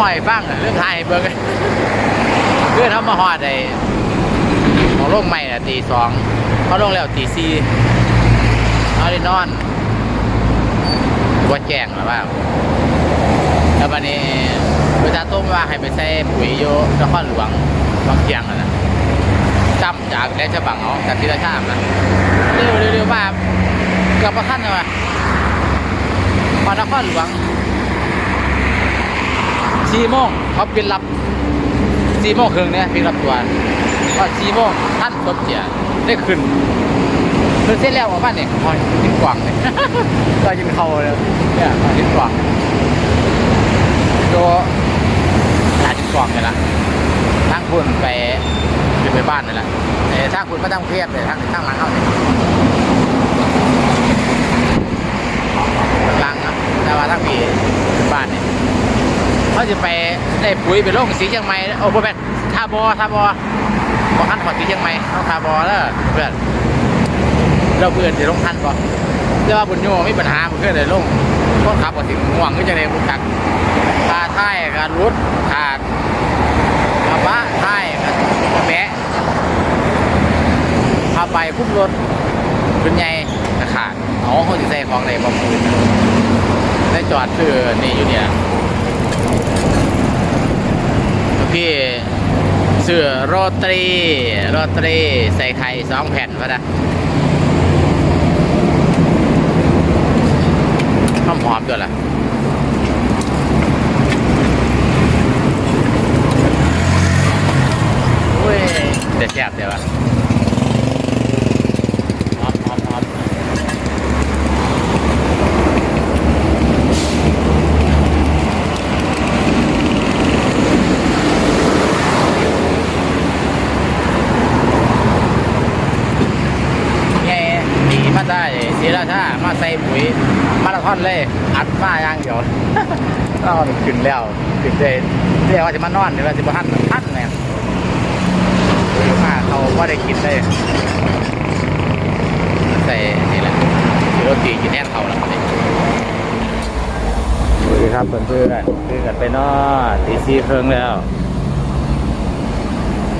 มอยฟังเรื่องไทยเบิ่งเพื่อนเขามาฮอดไอ้ของลงใหม่น่ะตีสองเขาลงแล้วตีสี่เขาได้นอนว่าแจ้งหรือเปล่าแล้ววันนี้ประชาต้มว่าให้ไปใส่ปุ๋ยโยนครหลวงบางเชียงนะจำจากแดนฉบังเอาจากที่ราชามนะเร็วเร็วมากเกือบประทันเลยว่ะพอนครหลวง สี่โมงเขาปิดรับสี่โมงครึ่งเนี่ยพี่รับตัวก็สี่โมงท่านรถเสียได้ขึ้นขึ้นเส้นแล้วออกมาเนี่ยพอทิ้งกว่างเลยก็ยินเขาเลยเนี่ยพอทิ้งกว่างตัวหาทิ้งกว่างเลยละทางคุณไปขึ้นไปบ้านเลยละแต่ทางคุณก็ต้องเครียดเลยทางทางหลังเขาเนี่ยทางหลังอะแต่ว่าทางพี่ขึ้นบ้านเนี่ย เขาจะไปได้ปุ๋ยไปลงสีเชียงใหม่โอ้โหเป็นทาบอทาบอบอกขั้นขอสีเชียงใหม่ต้องทาบอแล้วเพื่อนเราเพื่อนจะลงทันบ่เรียกว่าบุญโยไม่ปัญหาเพื่อนเลยลงคนขับกับสิ่งห่วงก็จะได้บุญจักตาท้ายการรุดขาดกระบะท้ายกระแบะพาไปพุ่มรถเป็นไงกระขาดอ๋อเขาจะใส่ของในบอมปืนได้จอดคือนี่อยู่เนี่ย พี่เสือโรตรีโรตรีใส่ไข่สองแผ่นวะนะหอมหอมด้วยล่ะเว้ยเด็ดแซ่บเดี๋ยววะหอมหอมหอมแง่ดีมาได้สีราชามาใส่ปุ๋ยมาราธอนเลย อัดมาอย่างเดียวนอนขึ้นแล้วขึ้นเลยเรียกว่าจะมานอนหรือว่าจะมาทันทันเนี่ยปุ๋ยมาเขาว่าได้กินเลยใส่นี่แหละสีโรตีกินแน่นเขาแล้วครับสวัสดีครับเพื่อนเพื่อนๆคือกันไปนอนตีซีเพิ่งแล้ว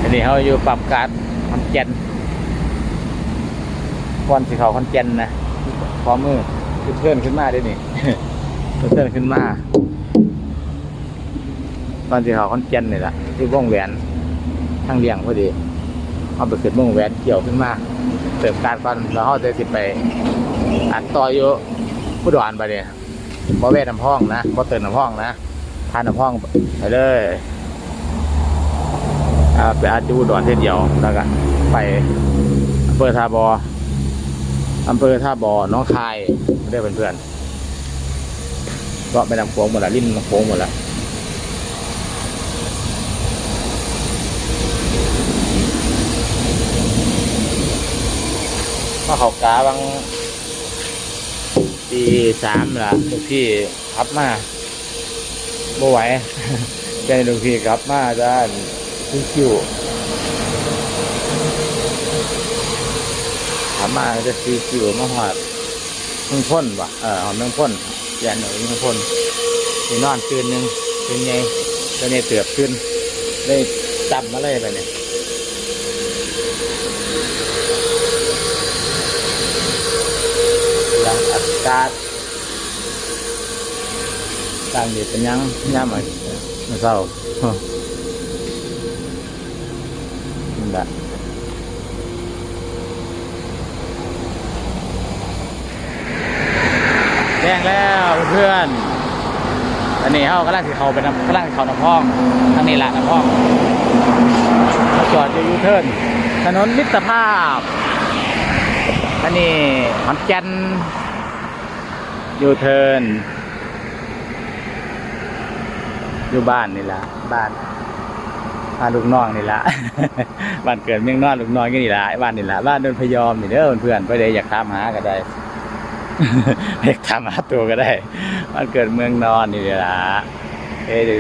อันนี้เขาอยู่ปรับการทำเจนควันสีขาวคอนเจนนะ พร้อมมือขึ้นเพื่อนขึ้นมาได้นี่ขึ้นเพื่อนขึ้นมาควันสีขาคอนเจนนี่แหละที่วงแหวนทางเลียงพอดีเอาไปขึ้นวงแหวนเกี่ยวขึ้นมาเติมการก่อนแล้วเขาจะสิไปอัดต่ออยู่ผู้ดอนไปเนี่ยบ่เวทน้ำห้องนะบ่เติมน้ำห้องนะทานน้ำห้องไปเลยไปอัดยูพุดอนเส้นเดียวแล้วก็ไปอำเภอทาบอ อำเภอท่าบ่อน้องคายไม่ได้เพื่อนๆก็ไปนำโค้งหมดละริมน้ำโค้งหมดละมาเขากาบางตีสามละลูกพี่ขับมาบ่ไหวใจลูกพี่ขับมาด้านคิวๆ ถามมาจะซีคิวมาหอดมืองพ่นวะเออหอดเมืองพ่นแย่หน่อยมืองพ่นไปนอนคืนนึงเป็นไงตอนนี้เตือบขึ้น ได้จำมาเลยไปเนี่ยยังอัดการต่างเด็ดเป็นยังย่ามอะมาเศร้านั่นแหละ แจ้งแล้วเพื่อนๆอันนี้เขากำลังสิเขาไปนำกำลังสิเขาน้ำห้องทางนี้แหละน้ำห้องเขาจอดอยู่ยูเทิร์นถนนมิตรภาพ อันนี้ขอนแก่นยูเทิร์นอยู่บ้านนี่ละบ้านบ้านลูกน้องนี่ละ บ้านเกิดเมียงนอนลูกน้องก็นี่ละบ้านนี่ละบ้านโดนพยอมนี่เด้อเพื่อนๆไปเลยอยากตามหาก็ได้ เรียกตามหาตัวก็ได้ มันเกิดเมืองนอนนี่แหละเอ้ยดู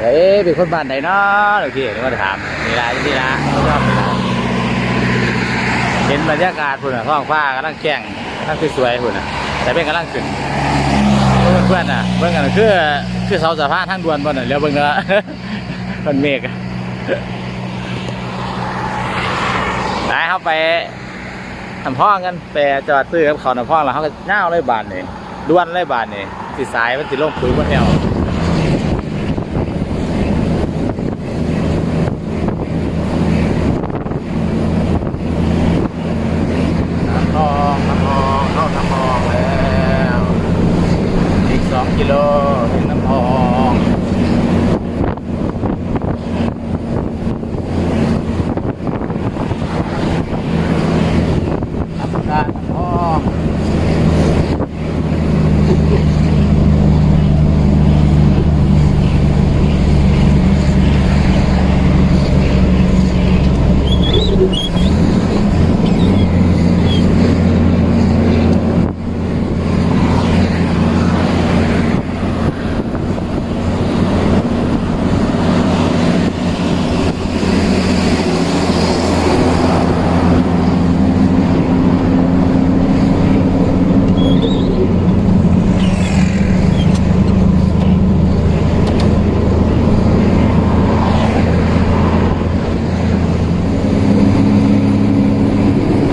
เอ้ยเป็นคนบ้านไหนเนาะโอเคเดี๋ยวมาถามนี่ละนี่ละเขาชอบนี่ละเห็นบรรยากาศพุ่นอะท้องฟ้ากำลังแจ้งกำลังสวยๆพุ่นอะ แต่เป็นกำลังขึ้นเพื่อนๆน่ะเบิ่งกันคือคือเสาสะพานทางด่วนบ่น่ะเดี๋ยวเบิ่งเด้อมันเมฆอะไปเข้าไป ทำพ่องกันแปจอดซื้อกับเขาวน้ำพ่องแล้วเขาก็ย่าเลยบานนี่ด้วนเลยบานนี่สิสายมันสิลงปืนบนแนวน้ำพองน้ำพองเข้าน้ำพองแล้ว อีกสองกิโลถึงน้ำพองน้ำตาลน้ำพอง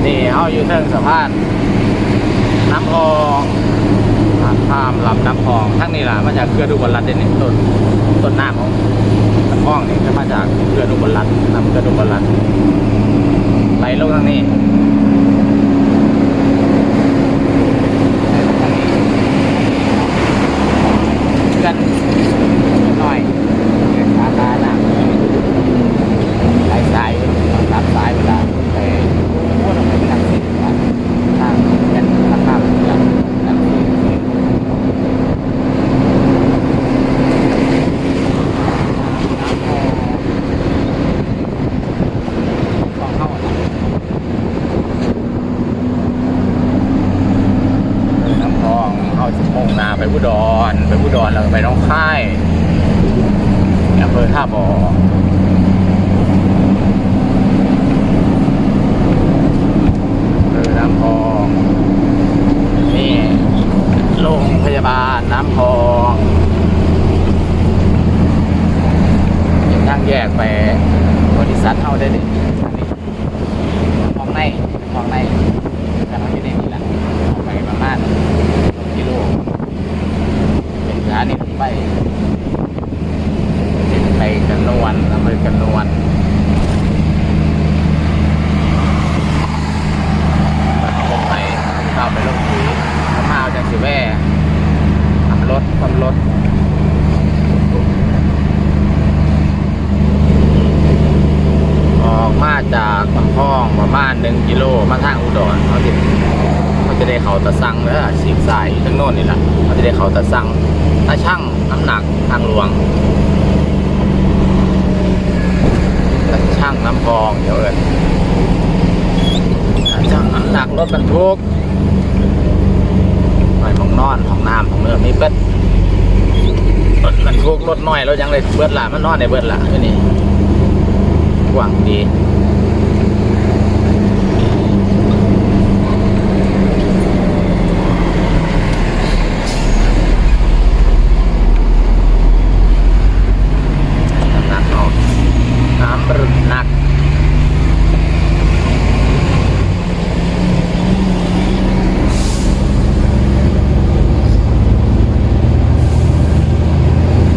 นี่เขาอยู่เทิงสะพานน้ำพองผ่านข้ามลำน้ำพองทั้งนี้ล่ะมาจากเขื่อนอุบลรัตน์เด่นนี่ต้นต้นน้ำของน้ำพองนี่ก็มาจากเขื่อนอุบลรัตน์น้ำเขื่อนอุบลรัตน์ไห ลลงทางนี้ เพื่อนหน่อยเพื่อนขาตาหนักสายสายรับสายเวลาไปโอ้ทำไมไม่ดังสิวะทางเป็นทางข้ามดังดังสิของเข้าอะ เออน้ำพองเข้าสิบโมงนาไปอุดรไปอุดรแล้วก็ไปหน้องค่ายอำเภอท่าบ่อเออน้ำพองนี่โรงพยาบาลน้ำพองยังทางแยกไปบริษัทเท่าได้เลยอันนี้มองในมองในแต่มันอยู่ในนี่แหละออกไปประมาณกิโลเป็นสถานีรถไฟไปกันนวลอำเภอกันนวลไปเข้าไปลงสีข้าวจังสิแว่ รถทำรถออกมาจากลำพองประมาณหนึ่งกิโลมาทางอุดรเขาจะเขาจะได้เขาตะสังเด้อสีกสายทั้งโน่นนี่แหละเขาจะได้เขาตะสังถ้าช่างน้ำหนักทางหลวงถ้าช่างน้ำพองเดี๋ยวเอินถ้าช่างน้ำหนักรถบรรทุกไปมองนอนของน้ำของเนื้อมีเบิดรถบ รรทุกรถน้อยรายังเลยเบิดละมันนอนในเบิดละนี่กว้างดีน้ำหนักเอาน้ำรึหนัก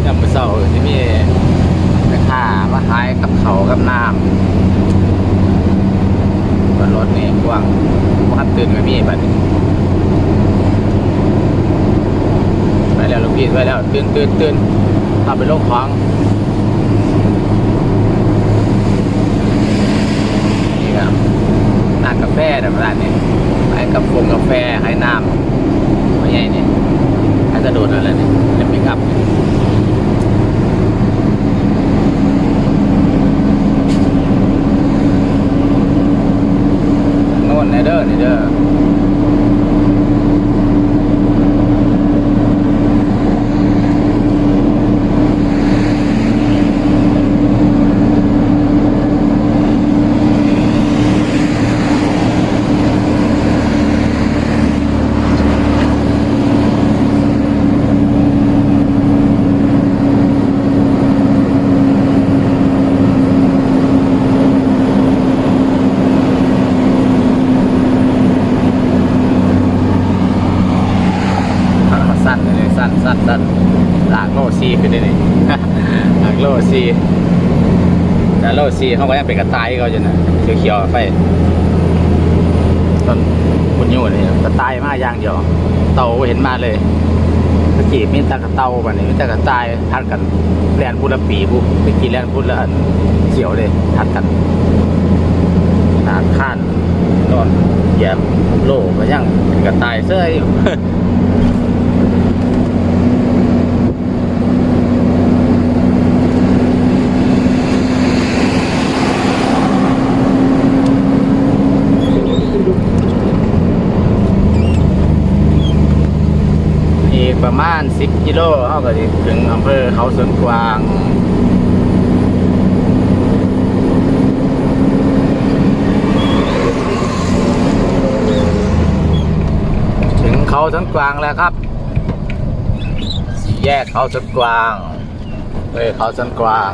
ยามมื้อเช้าที่มีแม่ค้ามาขายกับเขาวกับน้ำบนร ถนี่กว้างบ่ทันตื่นก็มีบัดนี้ไปแล้วลูกพี่ไปแล้วตื่นตื่นตื่นพาไปโลงของนี่ครับร้านกาแฟแบบร้านนี้ขายกับฟงกาแฟขายน้ำไม่ใหญ่นี่ขายกระโดดอะไรนี่จะมีกับ โน่นในเด้อในเด้อ ขึ้นได้นี่ หลักโลซีแต่โล ซีเขาก็ยังเป็นกระต่ายเขาอยู่นะเขียวๆไฟต้นคุณยูนี่กระต่ายมาอย่างเดียว เต่าเห็นมาเลยตะกี้มีตะกระเต่าบัดนี้มีต่กระต่ายทัดกันแลนพูดละปีบุตะกี้แลนพูดละเขียวเลยทัดกันหนาข้านนอนเหยียบโลก็ยังกระต่ายเสื้ออยู่ อี กประมาณ10กิโลเขาก็สิถึงอำเภอเขาสวนกวางถึงเขาสวนกวางแล้วครับสี่แยกเขาสวนกวางเอ้ยเขาสวนกวาง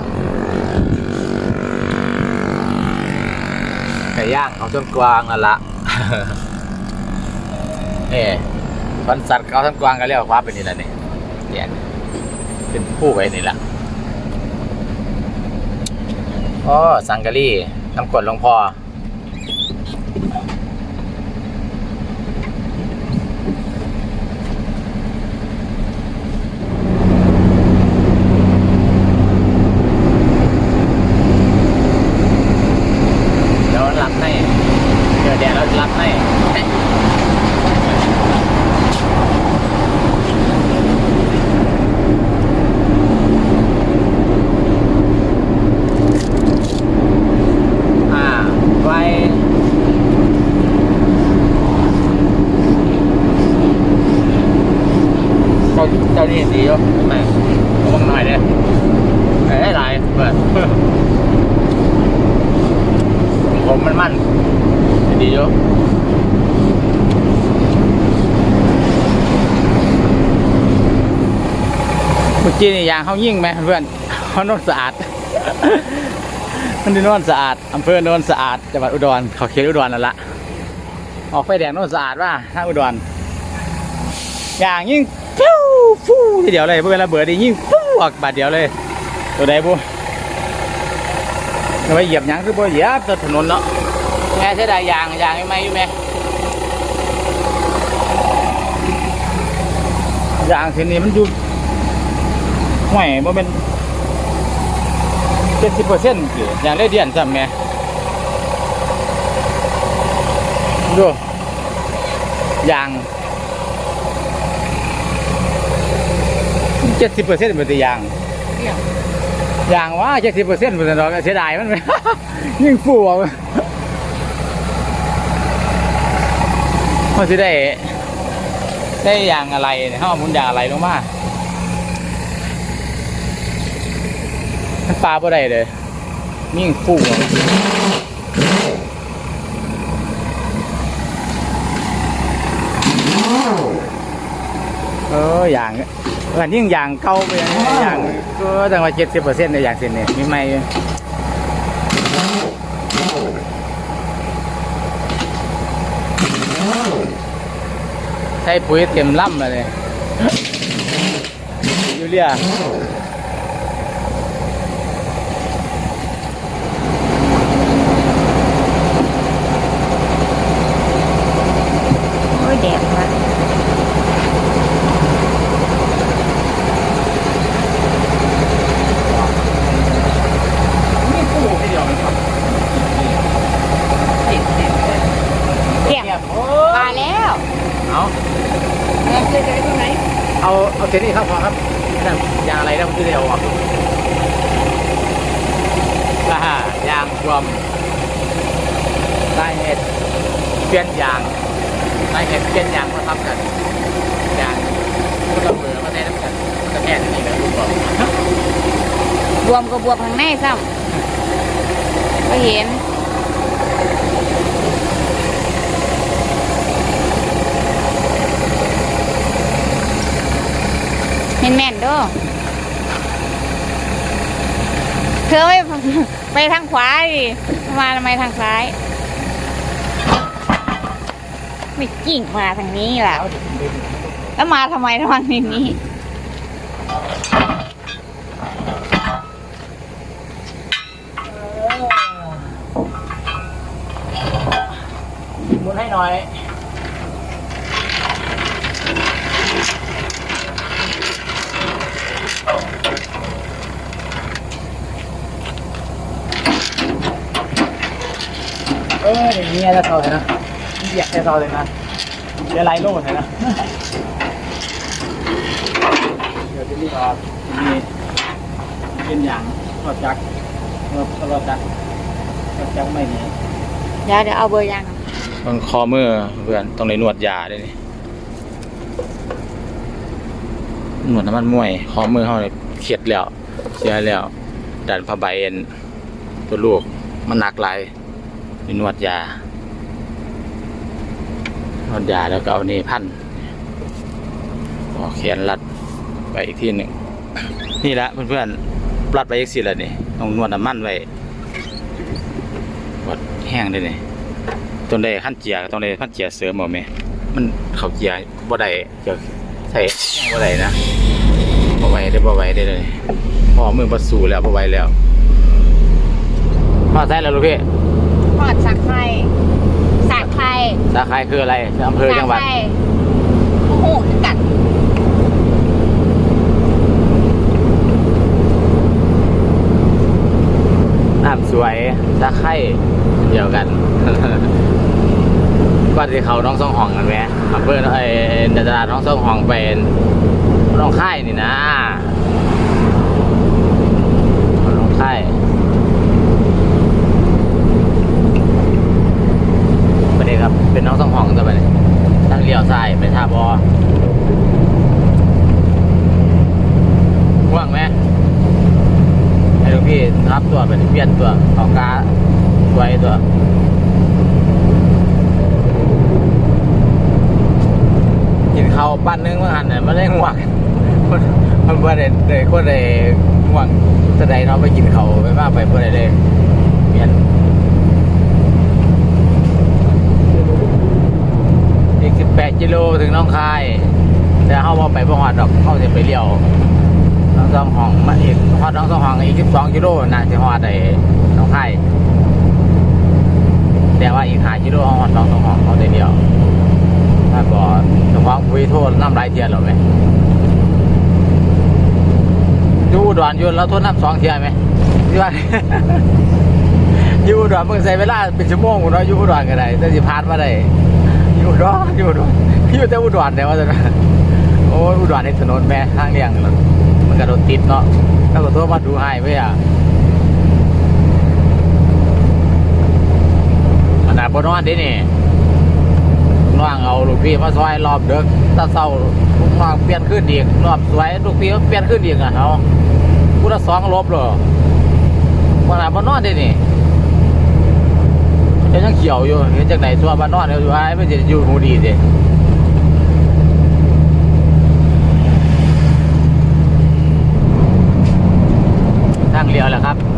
ไก่ย่างเขาสวนกวางนั่นละเนี่ฟันสัตว์เขาทั้งกวางกันเรียกว่าเป็นนี่แหละ เป็นผู้ไปนี่แหละอ๋อสังกะรีน้ำกรดหลวงพ่อเดี๋ยวรับให้เดี๋ยวแดดเราจะรับให้ อ่าไว้เจ้าเจ้านี่ดีอยู่ไม่ระวังหน่อยเด้อไอ้ได้หลายเปิด ผมมันมั่นดีอยู่ เมื่อกี้นี่ยางเขายิ่งไหมเพื่อนเขาโนนสะอาด มันที่โนนสะอาดอำเภอโนนสะอาดจังหวัดอุดรเขาเขตอุดรนั่นละออกไฟแดงโนนสะอาดว่าทางอุดรอย่างยิ่งฟิวฟูทีเดียวเลยเวลาเบิดนี่ยิ่งฟูออกบาดเดียวเลย ตัวใดบุเอาไปเหยียบยังคือบ่เหยียบถนนเนาะแม่เสียดายยางยางไม่อยู่ไหมยางเส้นนี้มันอยู่ ห่วยบ่เป็นเจ็ดสิบเปอร์เซ็นต์อย่างได้เดียนซ้ำไงดูยางเจ็ดสิบเปอร์เซ็นต์เป็นตัวยางยางว่าเจ็ดสิบเปอร์เซ็นต์เป็นดอกเสียดายมันไหมยิ่งฟูอะเขาจะได้ได้ยางอะไรเนี่ยเขาเอาหมุนยางอะไรลงมา มัน ปลาบ่ได้เลยยิ่ฟูเอออย่างอันยิ่อย่างเก่าไปอย่างนี้อย่างก็ตั้งว่าเจ็ดสิบเปอร์เซ็นต์ในอย่างเส้นนี่มีไหมใช้ปุ๋ยเต็มล่ำเลยยูเรีย โอ้ยแดดมาก นี่ฟูทีเดียวมันครับ เทียบ โอ้ มาแล้ว เอา เราเคยได้ตรงไหน เอาเอาเทนี่ครับพอครับนั่นยางอะไรนะผมจะได้เอาออกอ่ายางรวมได้เห็ดเปลี่ยนยางได้เห็ดเปลี่ยนยางมาทำกันยางคนละเบอร์มาแทนน้ำกันก็แค่นี้นะลูกบอก บ วบข้างในซ้ำก็เห็นเห็นแม่นด้อเธอไม่ไปทางขวาดิมาทำไมทางซ้าย ไม่กิ่งมาทางนี้ล่ะแล้วมาทำไมทางนี้ หน่อย เอออย่างนี้จะเท่าไหร่นะอยากจะเท่าเลยนะเดี๋ยวไล่โลดเลยนะ เดี๋ยวจะรีบออกมีเป็นอย่างรถจักรรถรถจักรรถจักรไม่มีเดี๋ยวเดี๋ย ต้องคอมือเพื่อนต้องเลยนวดยาด้วยนี่นวดน้ำมันมวยคอมือเขาเลยเขียดแล้วเสียแล้วดันผ้าใบเอ็นตัวลูกมันหนักหลายนี่นวดยานวดยาแล้วก็เอานี่พันต่อแขนรัดไปอีกที่หนึ่งนี่แหละเพื่อนๆรัดไปอีกสิละนี่ต้องนวดน้ำมันไว้กดแห้งด้วยนี่ ต้นได้ขั้นเจียต้นได้ขั้นเจียเสริมบ่แม่มันเขาเจียบ่ได้เจะใส่บ่ได้นะบ่ไหวได้บ่ไหวได้เลยพอมือบ่สู้แล้วบ่ไหวแล้วพอใส่แล้วลูกพี่ทอดสักไข่สักไข่สาขาคืออะไรอำเภอจังหวัด สักไข่โอ้โหกัด น้ำสวยสาไข่เดียวกัน ก็ ที่เขาน้องสองห้องกันไหมอำเภอไอ้ดาราน้องสองห้องเป็นน้องค่ายนี่นะน้องค่าย ประเด็นครับ เป็นน้องสองห้องตัวไปทางเลี้ยวซ้ายไปท่าบอว่างไหมให้หลวงพี่รับตัวไปเปลี่ยนตัวของกาสวยตัว กินข้าวปั้นนึงเมื่อหันเนี่ยมันได้ห่วง มันมัน บ่ได้ได้คนได้ห่วงจะได้เนาะไปกินเขาไปมาไปบ่ได้เลยเปลี่ยนอีก18กิโลถึงน้องคาย แต่เข้าว่าไปบ่ฮอดดอกเข้าจะไปเลี้ยวน้องสองห้องมาอีกฮอดน้องสองห้องอีก12กิโลน่าจะฮอดไอ้น้องคายแต่ว่าอีก5กิโลเขาฮอดน้องสองห้องเขาได้เลี้ยวถ้าบ่เฉพาะคุยโทษน้ำลายเทียนหรอไหม อยู่อุดรอยู่แล้วโทษน้ำสองเทียไหมที่ว่าอยู่อุดรมึงใส่เวลาเป็นชั่วโมงกูเนาะอยู่อุดรก็ได้แต่สิพานมาได้อยู่อุดรอยู่อุดรอยู่แต่อุดรแต่ว่าจะโอ้ยอุดรในถนนแม่ทางเลี่ยงรถมันก็โดนติดเนาะถ้าก็โทรมาดูให้ไว้อะขนาดบนนอนดินี่ น้องเอาลูกพี่มาซอยรอบเด็กตาเศร้าลูกน้องเปลี่ยนขึ้นอีกรอบสวยลูกพี่เปลี่ยนขึ้นอีกอะเอากูละสองลบเลยขนาดบนนอนดินี่ยังยังเขียวอยู่เห็นจากไหนตัวบ้านนอนเนี่ยอยู่ไอ้ไม่จะอยู่หูดีสิทางเลี้ยวแหละ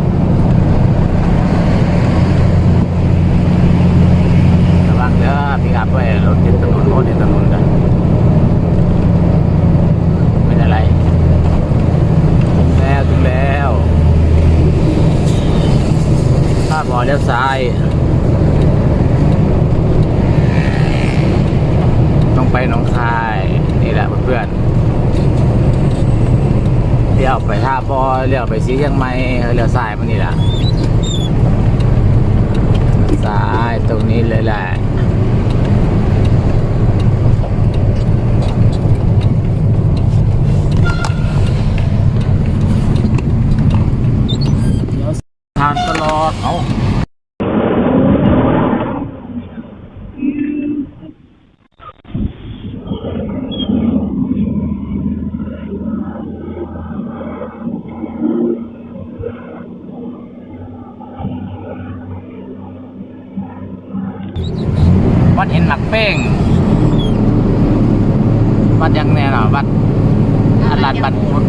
วังเด้อพี่อัพไว้รถติดถนนรถติดถนนกันเป็นอะไรถึงแล้วถึงแล้วถ้าบอเลี้ยวซ้าย ต้องไปหนองคาย นี่แหละเพื่อนๆเลี้ยวไปท่าบอเลี้ยวไปสีเชียงใหม่เลี้ยวซ้ายมันนี่แหละซ้ายตรงนี้เลยแหละเดี๋ยวทานตลอดเอา วัดเห็นหมักเป้ง วัดยังแน่นอนวัดอันลาดบัดพุทธ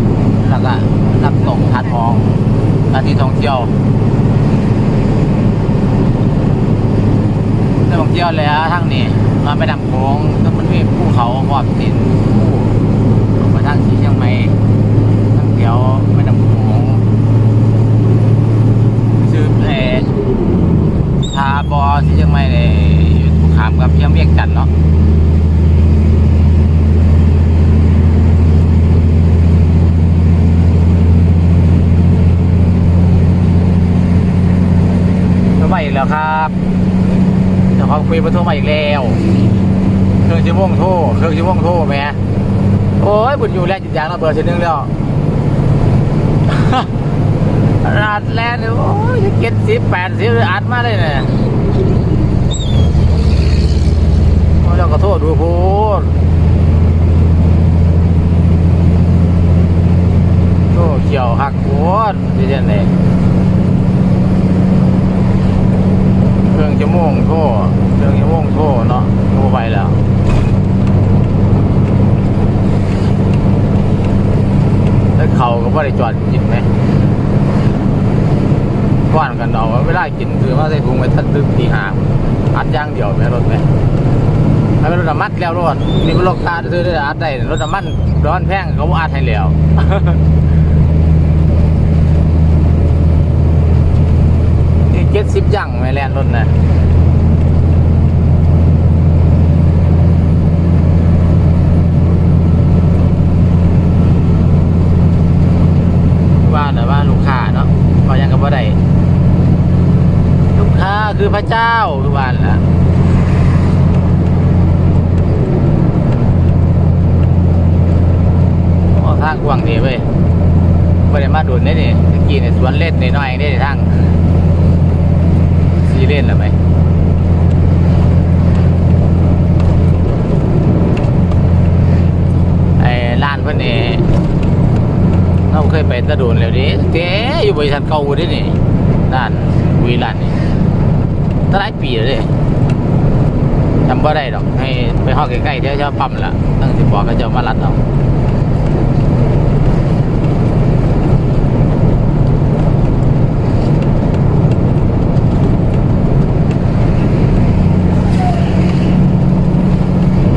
แล้วก็รับส่งทานทองสถานที่ท่องเที่ยวได้ท่องเที่ยวแล้วทั้งนี้มาไปดำโค้งก็มันมีภูเขาหอบตินภูไปทางสี่เชียงใหม่ทั้งเที่ยวไม่ดำโค้งซื้อเออทาบอที่เชียงใหม่เลยอยู่ขามกับเพียงเวียงจันทน์เนาะโทรมา อีกแล้วครับเจ้าขาคุยมาโทรมาอีกแล้วเครื่องชั่วโมงโทรเครื่องชั่วโมงโทรแหม่โอ้ยบุญอยู่แลจิตยางราเบอร์ทีนึงแล้วราดแลนด์โอ้ยเก็ดสิบแปดสิบอัดมาเลยเนี่ยโอ้ยเราก็โทษดูพูดโทษเขียวหักโคตรที่เช่นนี้เครื่องชั่วโมงโทษเครื่องชั่วโมงโทษเนาะโทรไปแล้ว แล้วเขาก็ไม่ได้จอดกินไหม กว้านกันเอาเวลากินคือว่าใส่ถุงไว้ทัด ตึกตีห้าอัดย่างเดียวไหมรถไหมถ้าเป็นรถน้ำมันแล้วรถนี่มันรถตาซื้อได้อัดได้รถน้ำมันร้อนแพงเขาบ่อัดให้แล้วนี่เจ็ดสิบย่างไม่แลนรถนะว่าแต่ว่าลูกค้าเนาะก็ยังกับว่าได้ ลูกค้าคือพระ เจ้าคือวันละโอ้ทางกว้างดีเว้ยไม่ได้มาดุนได้นี่ตะกี้เนี่ยสวนเล่นในน้อยได้ทางซีเล่นหรือไหมไอ้ร้านเพื่อนนี่เราเคยไปตะดุนแล้วดิเก๋อยู่บริษัทเก่าดินี่ร้านวีร้านนี่ ตั้งหลายปีแล้วดิจำบ่ได้ดอก ให้ไปห้องใกล้ๆเดี๋ยวจะปั๊มละตั้งสิบอกก็จะมารัดเอา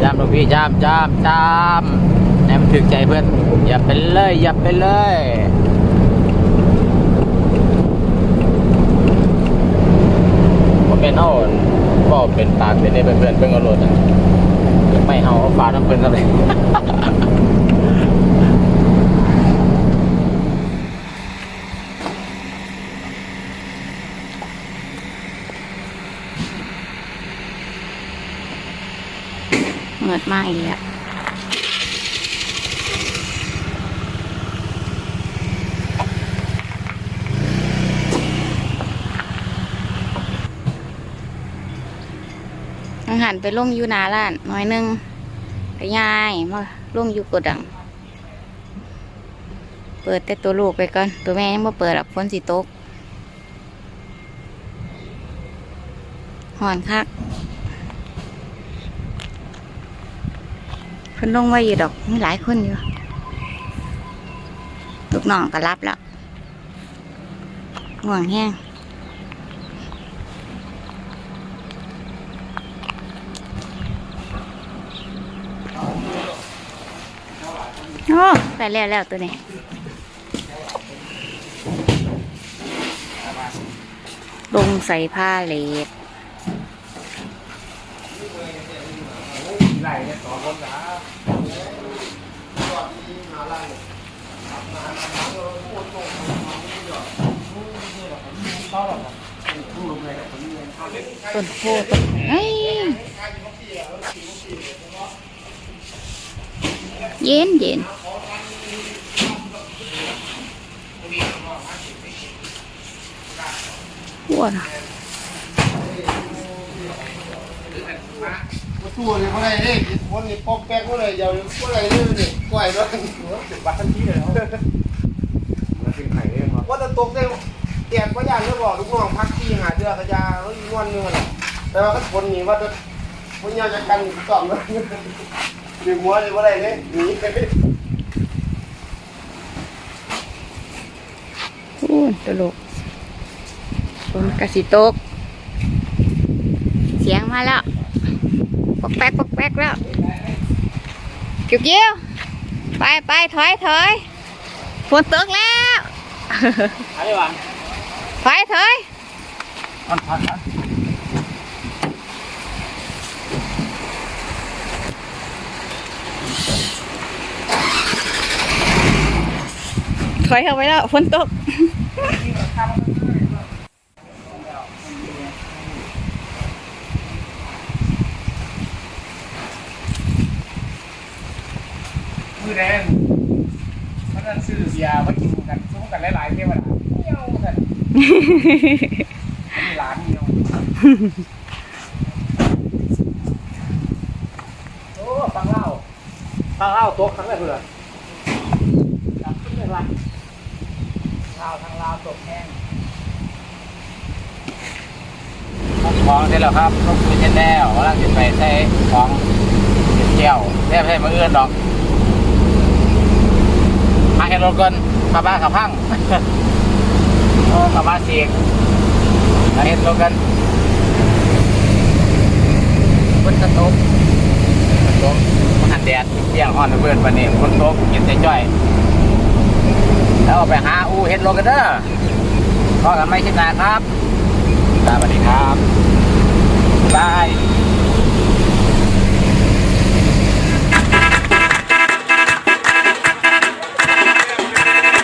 จามหลวงพี่จามจามจามให้มันถึกใจเพื่อนอย่าไปเลยอย่าไปเลยผ มเป็นเฮาก็เป็นตาเป็นเนเพื่อนเพื่อนก็โหลดอะไม่เอาเอาฝาน้ำเพื่อนก็เลยเงิดมาอีกแล้ว หันไปลงอยู่นาร้านหน่อยหนึงไปยายมาลงอยู่กดดัง เปิดแต่ตัวลูกไปก่อน ตัวแม่ยังไม่เปิดหรอกฝนสิตกหอนคักเพิ่นลงไว้อยู่ดอกมีหลายคนอยู่ลูกน้องก็รับแล้วห่วงแห้ง โอ้ไปแล้วแล้วตัวนี้ลงใส่ผ้าเลดต้นโพต้นเฮ้เย็นเย็น หัวนะตัวนี่เขาได้เลยคนนี่ปอกแป๊กเขาเลยเดี๋ยวเขาได้เลยนี่ก้อยด้วยบัตรทันทีเลยเนาะมันเป็นไข่เองวะว่าจะตกได้แกกก็ย่างแล้วบอกลูกน้องพักที่หาเดือกระยาเขาอีกวันนึงแหละแต่ว่าก็คนนี่ว่าจะคนยาจะกันสอบเลยดีหัวเลยว่าได้เลยหนีไปอู้ตลกฝ นกระสิตก เสียงมาแล้วปอกแป๊กปอกแป๊กแล้วเกี่ยวเกี่ยวไปไปถอยถอยฝนตกแล้วถอยวะถอยถอยถอยเข้าไปแล้วฝนตก แดงมันนั่นซื้อเบียร์มากินกันซุ้มกันหลายๆเทวดาเที่ยวกันมีหลานเดียวโอ้ฟังเล่าฟังเล่าตัวครั้งแรกเพื่อนจับขึ้นเลยว่ะเล่าทางลาวตกแห้งของเสร็จแล้วครับต้องคุยเช่นแล้วว่าเราจะไปใส่ของเที่ยวแทบใช่มาเอื้อนดอกมา เห็นรถก่อนขับบ้านขับพังโอ้ขับบ้านเสียงมาเห็นรถกันฝนกระตกฝนตกมันหันแดดเที่ยงอ่อนเพื่อนวันนี้ฝนตกเย็นใจจ้อย แล้วไปหาอูเห็นรถกันเด้อพอกันไม่ชิดนาครับสวัสดีครับบาย